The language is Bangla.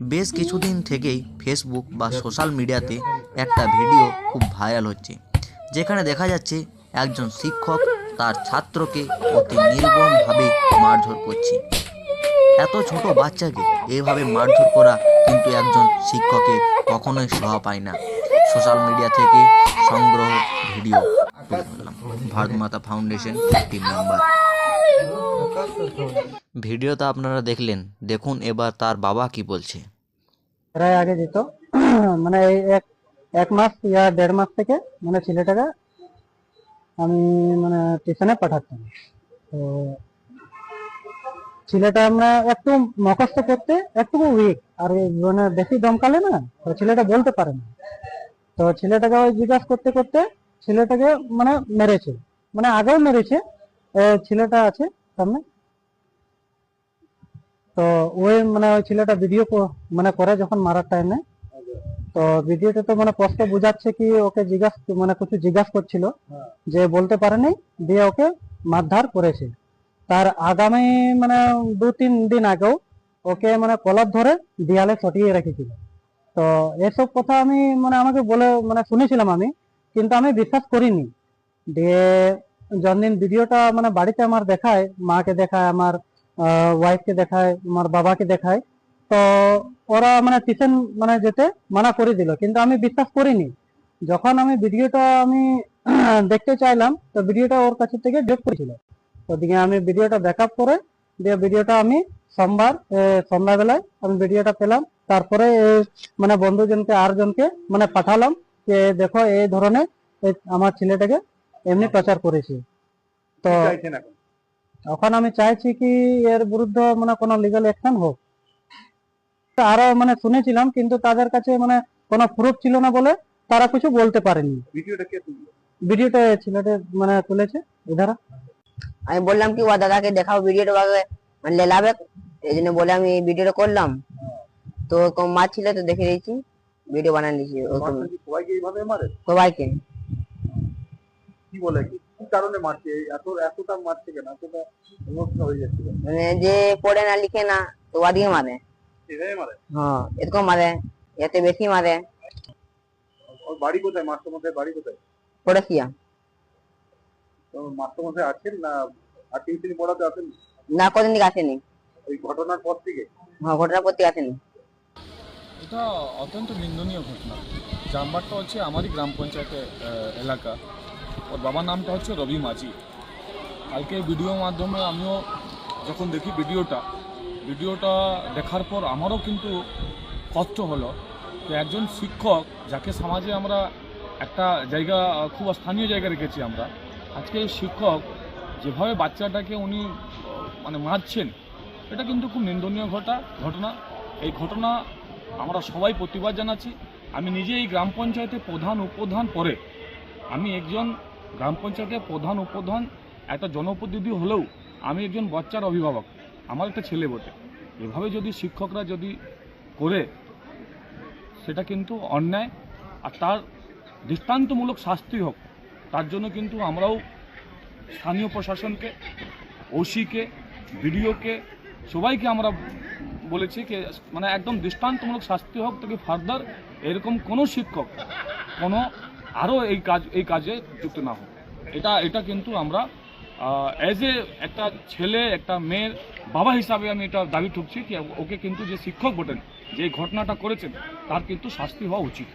বেশ কিছুদিন থেকেই ফেসবুক বা সোশ্যাল মিডিয়াতে একটা ভিডিও খুব ভাইরাল হচ্ছে, যেখানে দেখা যাচ্ছে একজন শিক্ষক তার ছাত্রকে অতি নির্মমভাবে মারধর করছে। এত ছোট বাচ্চাকে এভাবে মারধর করা কিন্তু একজন শিক্ষকের কখনোই শোভা পায় না। সোশ্যাল মিডিয়া থেকে সংগ্রহ ভিডিও মাতা ফাউন্ডেশন টিম মেম্বার ভিডিওটা আপনারা দেখলেন, দেখুন এবার তার বাবা কি বলছে। প্রায় আগে যেত মানে এক এক মাস ইয়া দেড় মাস থেকে মানে ছেলেটাকে আমি মানে টিউশনে পাঠাতাম। তো ছেলেটা আমরা একটু মুখস্থ করতে একটু উইক আর মানে বেশি দমকালে না ছেলেটা বলতে পারে না। তো ছেলেটাকে ওই জিজ্ঞাসা করতে করতে ছেলেটাকে মানে মেরেছে। মানে আগেও মেরেছে ছেলেটা আছে সামনে। তো ওই মানে ওই ছেলেটা ভিডিও মানে করে যখন মারার টাইমে তো ভিডিওটা তো মানে স্পষ্ট বোঝাচ্ছে কি ওকে জিজ্ঞাসা মানে কিছু জিজ্ঞাসা করছিল। যে বলতে পারেনি দিয়ে ওকে মারধার করেছে। তার আগামী মানে দু তিন দিন আগেও ওকে মানে কলার ধরে দেয়ালে সটিয়ে রেখেছিল। তো এসব কথা আমি মানে আমাকে বলে মানে শুনেছিলাম আমি। কিন্তু আমি বিশ্বাস করিনি দিয়ে যতদিন ভিডিওটা মানে বাড়িতে আমার দেখায়, মাকে দেখায়, আমার ওয়াইফকে দেখায়, আমার বাবাকে দেখায়, তো ওরা মানে টিউশন মানে যেতে মানা করে দিল। কিন্তু আমি বিশ্বাস করিনি। যখন আমি ভিডিওটা আমি দেখতে চাইলাম, তো ভিডিওটা ওর কাছে থেকে ডেট করেছিল তো দিকে আমি ভিডিওটা ব্যাকআপ করে দিয়ে ভিডিওটা আমি সোমবার সন্ধ্যাবেলায় আমি ভিডিওটা পেলাম। তারপরে মানে বন্ধুজনকে আর জনকে মানে পাঠালাম। যে দেখো এই ধরনের আমার ছেলেটাকে এমনি প্রচার করেছে। তো এখন? আমি চাইছি কি এর বিরুদ্ধে মানে কোনো লিগাল অ্যাকশন হোক। আরও মানে শুনেছিলাম কিন্তু তাদের কাছে মানে কোনো প্রুফ ছিল না বলে তারা কিছু বলতে পারেনি। ভিডিওটা কে তুললো? ভিডিওটা ছেলেটা মানে তুলেছে এধারা আমি বললাম কি ও দাদাকে দেখাও ভিডিওটা আগে মানে লেলাবে। এই জন্য বলে আমি ভিডিওটা করলাম। তো কম মাছ ছিল তো দেখে দিয়েছি। ভিডিও বানিয়ে মারছে সবাইকে এইভাবে মারে? সবাইকে। কি বলে কি কারণে মারছে? এত এতটা মারছে কেন? এতটা ইমোশনাল হয়ে যাচ্ছে মানে যে পড়ে না লিখে না তো ওদিকে মারে। এভাবে মারে? হ্যাঁ এরকম মারে এতে বেশি মারে। ওর বাড়ি কোথায়? মাস্টার মশাই বাড়ি কোথায়? পড়েছিয়া তো মাস্টার মশাই আছেন না আর টিউশনি পড়াতে আসেন না কদিন দিকে আসেনি। ওই ঘটনার পর থেকে? হ্যাঁ ঘটনার পর থেকে আসেনি। এটা অত্যন্ত নিন্দনীয় ঘটনা। জামবাটটা হচ্ছে আমারই গ্রাম পঞ্চায়েতের এলাকা। ওর বাবার নামটা হচ্ছে রবি মাঝি। কালকে ভিডিওর মাধ্যমে আমিও যখন দেখি ভিডিওটা ভিডিওটা দেখার পর আমারও কিন্তু কষ্ট হলো যে একজন শিক্ষক যাকে সমাজে আমরা একটা জায়গা, খুব স্থানীয় জায়গা রেখেছি আমরা, আজকে শিক্ষক যেভাবে বাচ্চাটাকে উনি মানে মারছেন, এটা কিন্তু খুব নিন্দনীয় ঘটা, ঘটনা। এই ঘটনা আমরা সবাই প্রতিবাদ জানাচ্ছি। আমি নিজে এই গ্রাম পঞ্চায়েতে প্রধান, উপপ্রধান পরে। আমি একজন গ্রাম পঞ্চায়েতের প্রধান, উপপ্রধান, একটা জনপ্রতিনিধি হলেও আমি একজন বাচ্চার অভিভাবক। আমার একটা ছেলে বটে। এভাবে যদি শিক্ষকরা যদি করে, সেটা কিন্তু অন্যায়। আর তার দৃষ্টান্তমূলক শাস্তি হোক, তার জন্য কিন্তু আমরাও স্থানীয় প্রশাসনকে, ওসিকে, বিডিওকে, সবাইকে আমরা বলেছি যে মানে একদম দৃষ্টান্তমূলক শাস্তি হোক, তাকে ফার্দার এরকম কোনো শিক্ষক কোনো আরও এই কাজ, এই কাজে যুক্ত না হোক। এটা এটা কিন্তু আমরা অ্যাজ এ একটা ছেলে, একটা মেয়ের বাবা হিসাবে আমি এটা দাবি ঠুকছি কি ওকে কিন্তু যে শিক্ষক বটেন, যে ঘটনাটা করেছেন, তার কিন্তু শাস্তি হওয়া উচিত।